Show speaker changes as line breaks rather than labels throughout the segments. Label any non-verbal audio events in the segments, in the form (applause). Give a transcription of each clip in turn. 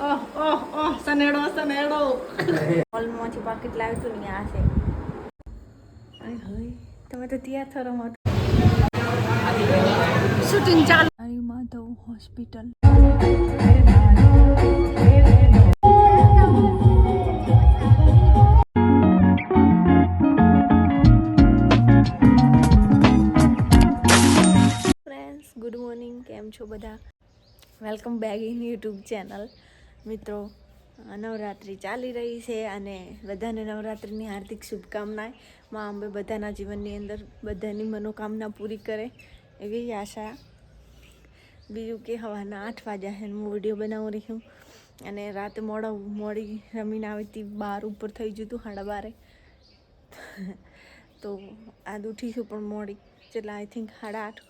ઓહ ઓહ ઓહ સનેડો સનેડો. મોલમાંથી પાકીટ લાવ્યું હતું ને આ છે. તમે તો તૈયાર થરો મત શૂટિંગ ચાલુ. Hari Madhav hospital friends good morning કેમ છો બધા? Welcome back in YouTube channel મિત્રો, નવરાત્રિ ચાલી રહી છે અને બધાને નવરાત્રિની હાર્દિક શુભકામનાએ માં અંબે બધાના જીવનની અંદર બધાની મનોકામના પૂરી કરે એવી આશા. બીજું કે હવાના આઠ વાગ્યા છે હું વીડિયો બનાવું રહી છું અને રાતે મોડા મોડી રમીને આવી હતી બાર ઉપર થઈ ગયું હતું, સાડા બારે. તો આજ ઉઠી છું પણ મોડી. એટલે આઈ થિંક સાડા આઠ,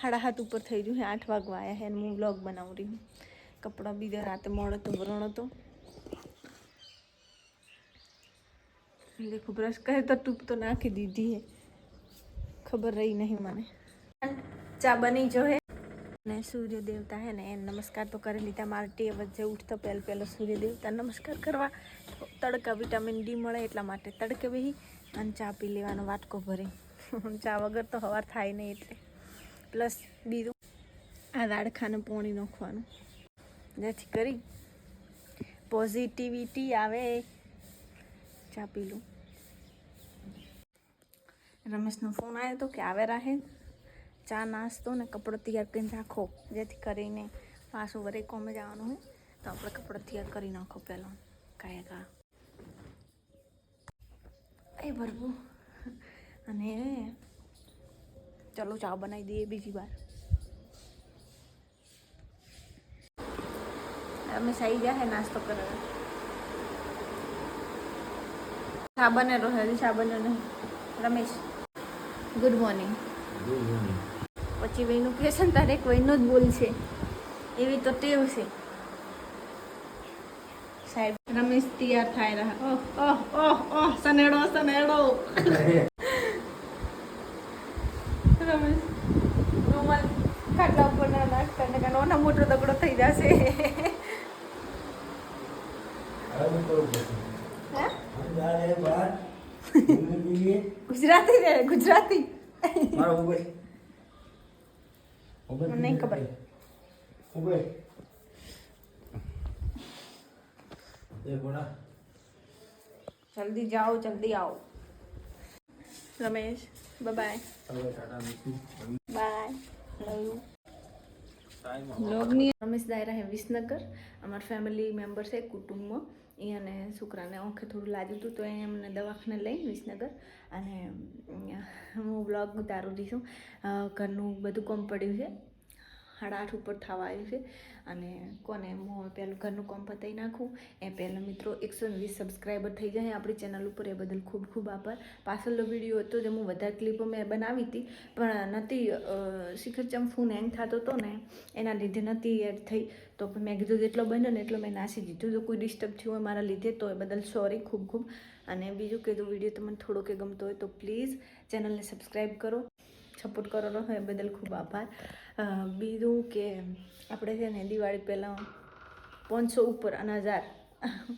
સાડા હાથ ઉપર થઈ ગયું છે આઠ વાગવા આવ્યા છે હું બ્લોગ બનાવું રહી છું કપડાં બીજા રાતે મોડો તો વરણ હતો દેખો બ્રશ કરે તો ટૂપ તો નાખી દીધી હે. ખબર રહી નહીં મને. ચા બની જો હે. ને સૂર્ય દેવતા હે ને એને નમસ્કાર તો કરી લીધા. મારે ટેવ વચ્ચે ઉઠતો પહેલ પહેલો સૂર્ય દેવતા નમસ્કાર કરવા. તડકા વિટામિન ડી મળે એટલા માટે તડકે બેહી અને ચા પી લેવાનો વાટકો ભરી. (laughs) ચા વગર તો હવાર થાય નહીં એટલે. પ્લસ બીજું આ દાડખાને પોણી નાખવાનું. જેથી કરી પોઝિટિવિટી આવે. ચા પી લઉં. રમેશનો ફોન આવ્યો હતો કે આવે રાહે, ચા, નાસ્તો ને કપડો તૈયાર કરીને રાખો. જેથી કરીને પાછું વરે કોમે જવાનું હોય, તો આપણે કપડો તૈયાર કરી નાખો પહેલો. કાંઈ કા એ ભરવું અને ચલો ચા બનાવી દઈએ બીજી વાર. રમેશ આવી ગયા હે નાસ્તો કરવા. સાબને બને રહો હજી ચા બને નહીં રમેશ. ગુડ મોર્નિંગ પછી વહીનું કહે છે ને તારે વહીનો જ બોલ છે. એવી તો ટેવ છે. સાહેબ રમેશ તૈયાર થાય રહ્યા. ઓહ ઓહ ઓહ ઓહ સનેડો સનેડો. રમેશ રૂમાલ ખાટલા ઉપર ના નાખતા ને કાનો મોટો દગડો થઈ જશે હે ગુજરાતી રે ગુજરાતી. મને નહીં ખબર. જલ્દી જાઓ જલ્દી આવો. રમેશ બાય. બાય બાય લોગની રમેશ દાયરા હે વિસનગર. અમાર ફેમિલી મેમ્બર છે કુટુંબમાં. એ અને છોકરાને આંખે થોડું લાગ્યું હતું તો એ એમને દવાખાને લઈ વિસનગર અને હું બ્લોગ ઉતારું દઈશું ઘરનું બધું કામ પડ્યું છે. સાડા ઉપર થવા આવ્યું છે. અને કોને હું પહેલું ઘરનું કામ પતાવી નાખું એ પહેલાં મિત્રો એકસો વીસ સબસ્ક્રાઈબર થઈ જાય આપણી ચેનલ ઉપર એ બદલ ખૂબ ખૂબ આભાર. પાછળનો વીડિયો હતો જે હું વધારે ક્લિપો મેં બનાવી હતી પણ નથી અ, શિખર ચમ ફોન હેંગ થતો હતો ને એના લીધે નથી એડ થઈ. તો મેં કીધું જેટલો બન્યો ને એટલો મેં નાસી દીધું. જો કોઈ ડિસ્ટર્બ થયું હોય મારા લીધે તો એ બદલ સોરી ખૂબ ખૂબ. અને બીજું કીધું વીડિયો તમને થોડો કે ગમતો હોય તો પ્લીઝ ચેનલને સબસ્ક્રાઈબ કરો. સપોર્ટ કરો હોય એ બદલ ખૂબ આભાર. બીજું કે આપણે છે ને દિવાળી પહેલાં પાંચસો ઉપર અને હજાર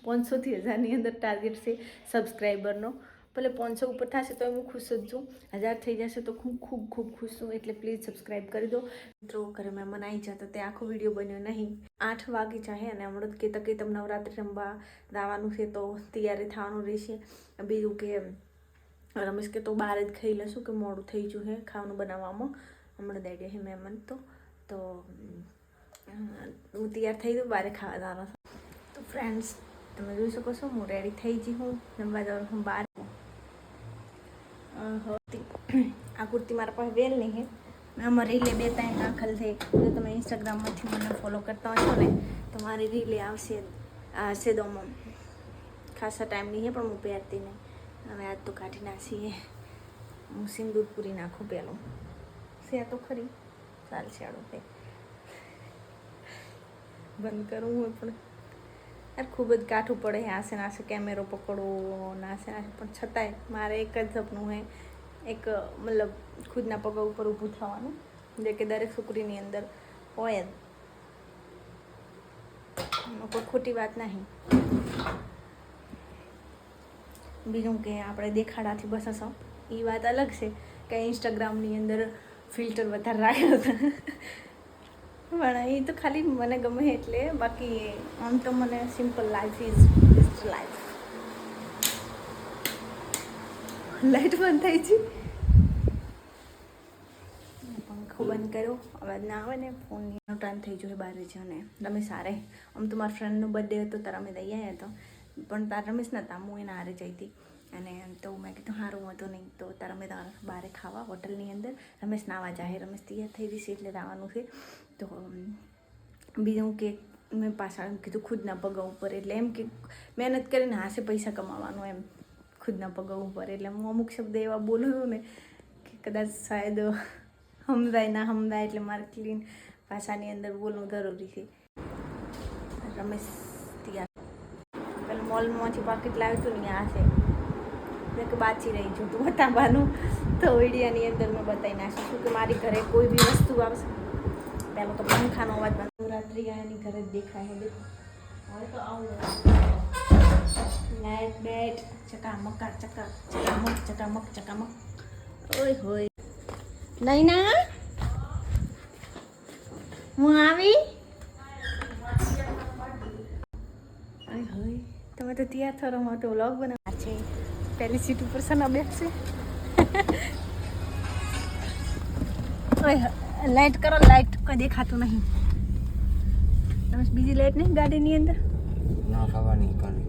પાંચસોથી હજારની અંદર ટાર્ગેટ છે સબસ્ક્રાઈબરનો ભલે પાંચસો ઉપર થશે તો હું ખુશ જ છું. હજાર થઈ જશે તો ખૂબ ખૂબ ખૂબ ખુશ છું, એટલે પ્લીઝ સબસ્ક્રાઈબ કરી દો. મિત્રો, ઘરે મહેમાન આવી જતા તે આખો વીડિયો બન્યો નહીં. આઠ વાગે ચાહે અને હમણાં કે તકે તમે નવરાત્રિ રમવા દાવાનું છે તો તૈયારી થવાનું રહેશે. બીજું કે રમેશ કે તો બહાર જ ખાઈ લેશું કે મોડું થઈ ગયું છે ખાવાનું બનાવવામાં. હમણાં દેડે છે મહેમાન તો. તો હું તૈયાર થઈ દઉં બારે ખાવા જવાનો. તો ફ્રેન્ડ્સ તમે જોઈ શકો છો, હું રેડી થઈ ગઈ હું જમવા જવાનું હું બહાર. આ કુર્તી મારા પાસે વેલ નહીં હે આમાં રીલે બે ત્રણ દાખલ થઈ જો તમે ઇન્સ્ટાગ્રામમાંથી મને ફોલો કરતા હશો ને, તો મારી રીલે આવશે આવશે દોમાં ખાસા ટાઈમ નહીં હે પણ હું પહેરતી નહીં. હવે આજ તો કાઢી નાખીએ. હું સિંદૂર પૂરી નાખું પહેલું છે તો ખરી. ચાલશે આડો તે બંધ કરું હું પણ. યાર ખૂબ જ કાઠું પડે આસે નાસે કેમેરો પકડવો નાસે નાસે પણ છતાંય મારે એક જ સપનું હે એક, મતલબ ખુદના પગ ઉપર ઊભું થવાનું. જે કે દરેક છોકરીની અંદર હોય જ. કોઈ ખોટી વાત નહીં. બીજું કે આપણે દેખાડાથી બસ હશો. એ વાત અલગ છે કે ઇન્સ્ટાગ્રામની અંદર ફિલ્ટર વધારે રાખ્યો હતો પણ એ તો ખાલી મને ગમે એટલે, બાકી આમ તો મને simple life is best life light બંધ થઈ છે પંખો બંધ કર્યો. અવાજ ના આવે ને, ફોનની ટાઈમ થઈ ગયો બહાર છે અને તમે સારે આમ તો મારા ફ્રેન્ડનો બર્થડે હતો, ત્યારે અમે દઈ આવ્યા હતો પણ તારા રમેશ નતા હું એના હારે જઈ હતી. અને તો મેં કીધું સારું હતું નહીં. તો તારા મેં તારા બહાર ખાવા હોટલની અંદર રમેશ નાવા જાહે રમેશ તૈયાર થઈ રહી છે એટલે જવાનું છે. તો બીજું કે, મેં પાછા કીધું, ખુદના પગ ઉપર. એટલે એમ કે, મહેનત કરીને હાસે પૈસા કમાવાનું એમ. ખુદના પગ ઉપર. એટલે હું અમુક શબ્દ એવા બોલું ને કે કદાચ શાયદ સમજાય ના સમજાય એટલે મારે ક્લીન ભાષાની અંદર બોલવું જરૂરી છે. રમેશ મોલમાંથી પાકીટ હતું ને આ છે. કે બાચી રહી છું તું બતાવવાનું. તો વિડીયાની અંદર મેં બતાવી નાખીશું કે મારી ઘરે કોઈ બી વસ્તુ આવશે. પહેલો તો પંખાનો અવાજ બંધ રાત્રિ આની ઘરે દેખાય દેખો. હવે તો આવું બેટ ચકામકા ચકા ચકામક ચકામક ચકામક. ઓય હોય. નૈના? હું આવી? હોય. તમે તો તૈયાર થરો માં તો વ્લોગ બનાવવા. છે. પહેલી સીટ ઉપર સના બેસશે લાઇટ લાઈટ કરો લાઈટ કોઈ દેખાતું નહીં. તમે બીજી લાઇટ નહીં ગાડીની અંદર?
ના ખાવાની કાલે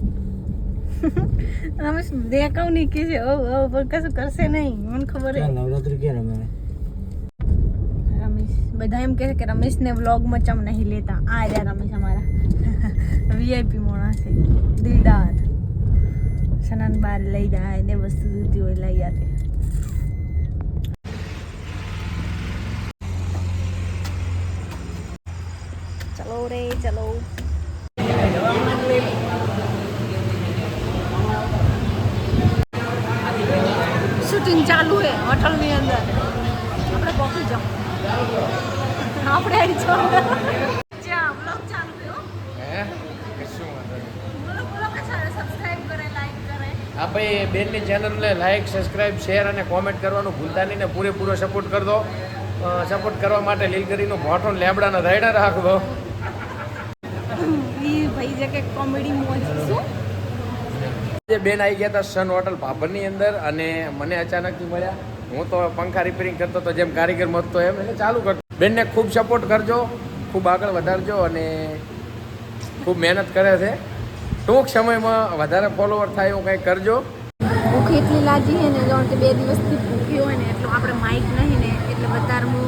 (laughs)
રમેશ દેખાવ નહીં કે છે. ઓ ઓ પણ કશું કરશે નહીં. મને ખબર હે
નવરાત્રી ક્યારે રમે?
રમેશ બધા એમ કહે છે કે રમેશને વ્લોગમાં ચમ નહીં લેતા. આ રહ્યા રમેશ અમારા. વીઆઈપી માણસ દિલદાર. સનાન બાર લઈ જાય, ને વસ્તુ જોતી હોય લઈ આવે ચલો રે, ચલો. શૂટિંગ ચાલુ છે, હોટલની અંદર. આપણે પહોંચી જાઓ. આપણે
હે? ભાઈ બેનની ચેનલને લાઈક સબસ્ક્રાઇબ શેર અને કોમેન્ટ કરવાનું ભૂલતા નહીં ને પૂરેપૂરો સપોર્ટ કરજો સપોર્ટ કરવા માટે લીલગરીનું મોટો લેબડાના રાયડા રાખવો
ઈ ભાઈ જે કે કોમેડી મોજ શું?
બેન આવી ગયા હતા સન હોટલ ભાભરની અંદર અને મને અચાનકથી મળ્યા. હું તો પંખા રિપેરિંગ કરતો તો જેમ કારીગર મળતો એમ, એટલે ચાલુ કરતો બેનને ખૂબ સપોર્ટ કરજો, ખૂબ આગળ વધારજો અને ખૂબ મહેનત કરે છે. ટૂંક સમયમાં વધારે ફોલોવર થાય એવું કંઈક કરજો.
ભૂખ એટલી લાગી છે ને, જાણ કે બે દિવસથી ભૂખી હોય ને, એટલું આપણે માઇક નહીં ને, એટલે વધારે હું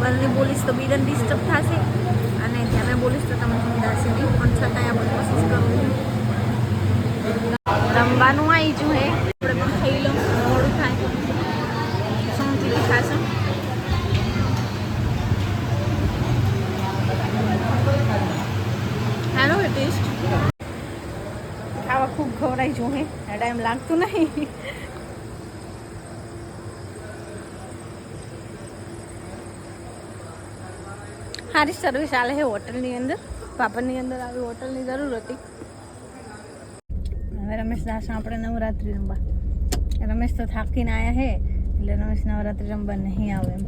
બંને બોલીશ તો બીજન ડિસ્ટર્બ થશે. અને જ્યારે બોલીશ તો તમને સમજાશે નહીં. પણ છતાંય આપણે કોશિશ કરું રમવાનું આવી જુ હે આપણે પણ ખાઈ લો મોડું થાય શાંતિથી ખાશું હેલો ટેસ્ટ ખાવા ખૂબ ખવડાઈ જો હે. ટાઈમ લાગતું નહીં. સારી સર્વિસ આલે છે હોટલની અંદર. પાપડની અંદર આવી હોટલની જરૂર હતી. હવે રમેશ દાસ આપણે નવરાત્રિ રમવા. રમેશ તો થાકીને આવ્યા હે એટલે રમેશ નવરાત્રિ રમવા નહીં આવે એમ.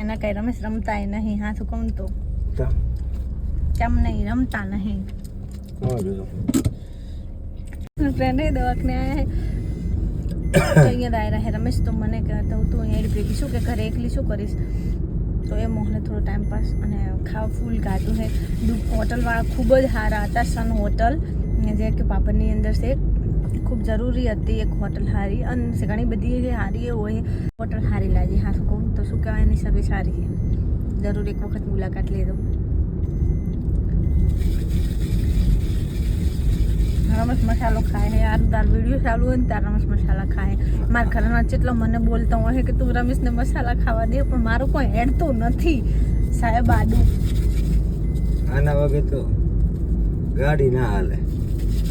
એના કઈ રમેશ રમતાય નહીં હાથ કહું તો કેમ નહીં રમતા નહીં. ફ્રેન્ડ હે, દવાખાને આવ્યા અહીંયા દાયરા હે, રમેશ, તો મને કહેતો તું અહીંયા ભેગી શું કે ઘરે એકલી શું કરીશ? તો એ મોહને થોડો ટાઈમ પાસ અને ખાવા ફૂલ ગાતું હે. હોટલવાળા ખૂબ જ સારા હતા, સન હોટલ. જે કે પાપડની અંદર છે, ખૂબ જરૂરી હતી એક હોટલ સારી. અને ઘણી બધી જે સારી એ હોય, હોટલ સારી લાગી. હા શું કહું તો શું કહેવાય, એની સર્વિસ સારી છે. જરૂર એક વખત મુલાકાત લેજો રમેશ મસાલો ખાય હે યાર તાર વીડિયો ચાલુ હોય ને તાર રમેશ મસાલા ખાય મારા ઘરના જેટલો મને બોલતો હોય કે તું રમેશને મસાલા ખાવા દે પણ મારું કોઈ હેડતું નથી. સાહેબ આડુ.
આના વગર તો ગાડી ના હાલે.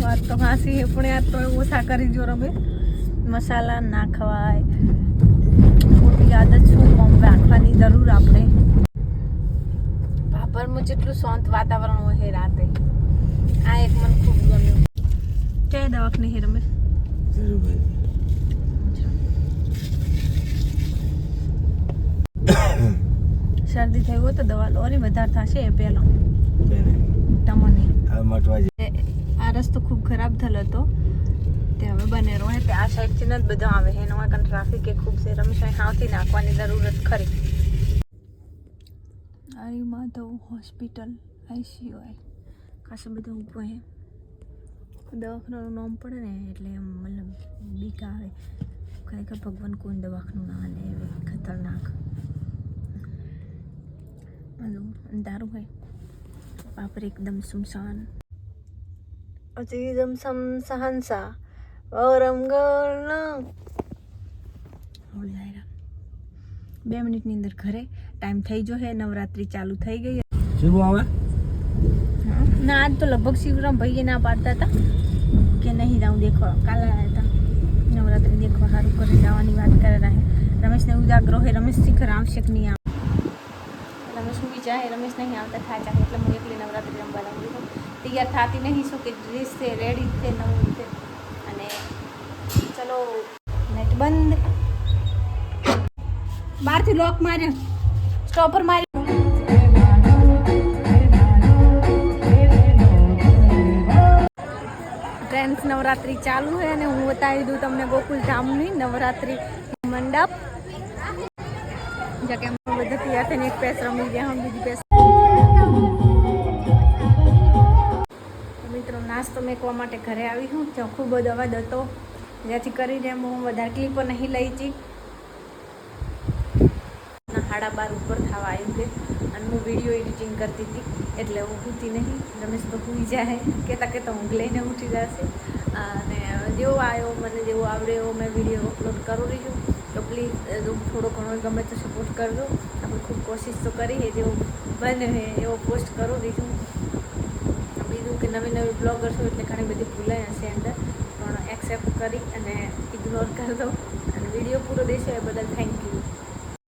વાત તો હાસી હે પણ યાર તો ઓછા કરી જો રમે મસાલા ના ખવાય. ખોટી આદત શું કોમ રાખવાની જરૂર આપણે. ભાભરમાં જેટલું શાંત વાતાવરણ હોય રાતે. આ એક મને ખૂબ ગમ્યું. કયા દવાખાને હે રમેશ? શરદી થઈ હોય તો દવા લો ને વધારે થશે એ પહેલો. તમને આ રસ્તો ખૂબ ખરાબ થયેલો હતો. તે હવે બને રહે. તે આ સાઈડથી જ બધો આવે. એનો કારણ ટ્રાફિક એ ખૂબ છે. રમેશ હાવથી નાખવાની જરૂરત ખરી. અરે માધવ હોસ્પિટલ આઈસીયુ ખાસ બધું ઊભું હે. દવાખાનાનું નામ પડે ને એટલે એમ મતલબ બીક આવે. ખરેખર ભગવાન કોઈ દવાખાનું ના લે એવી ખતરનાક. મતલબ અંધારું હોય. બાપરે એકદમ સુમસાન. અતિદમ સમસાન વરમ ઓરમ ગર્લ બે મિનિટની અંદર ઘરે. ટાઈમ થઈ ગયો હે નવરાત્રી ચાલુ થઈ ગઈ
શું આવે.
ના, આજ તો લગભગ શિવરામ ભાઈએ ના પાડતા હતા કે નહીં જાઉં દેખવા. કાલે આવ્યા હતા. નવરાત્રી દેખવા સારું કરી, જવાની વાત કરે રહે. રમેશને ઉજાગરો હે રમેશ શિખર આવશે નહીં આવે રમેશ હું જાય, રમેશ નહીં આવતા, થાય ચાહે એટલે હું એકલી નવરાત્રિ રમવા લાગી તૈયાર થતી નહીં, શું કે ડ્રેસ છે રેડી છે, નવું છે. અને ચલો નેટ બંધ. બહારથી લોક માર્યો. સ્ટોપર માર્યો. ફ્રેન્ડ્સ નવરાત્રી ચાલુ છે અને હું બતાવી દઉં તમને ગોકુલ ધામની નવરાત્રી મંડપ. જ્યાં કે બધા તૈયાર થઈને એક પેસ રમી ગયા બીજી પેસ. મિત્રો, નાસ્તો મેકવા માટે ઘરે આવી હું. ત્યાં ખૂબ જ અવાજ હતો. જેથી કરીને હું વધારે ક્લિપો નહીં લઈ જી સાડા બાર ઉપર થવા આવ્યું અને હું વીડિયો એડિટિંગ કરતી હતી, એટલે હું ઉઠી નહીં. રમેશ તો ભૂલી જાય. કહેતા કહેતા ઊંઘ લઈને ઉઠી જશે. અને જેવો આવ્યો, મને જેવો આવડે એવો મેં વીડિયો અપલોડ કરું રહી છું. તો પ્લીઝ થોડો ઘણો ગમે તો સપોર્ટ કરજો. આપણે ખૂબ કોશિશ તો કરીએ જેવો બને એવો પોસ્ટ કરું દીધું બીજું કે નવી નવી બ્લોગર છો એટલે ઘણી બધી ભૂલાઈ હશે અંદર. પણ એક્સેપ્ટ કરી અને ઇગ્નોર કરી દો. અને વીડિયો પૂરો દેશો એ બદલ થેન્ક યુ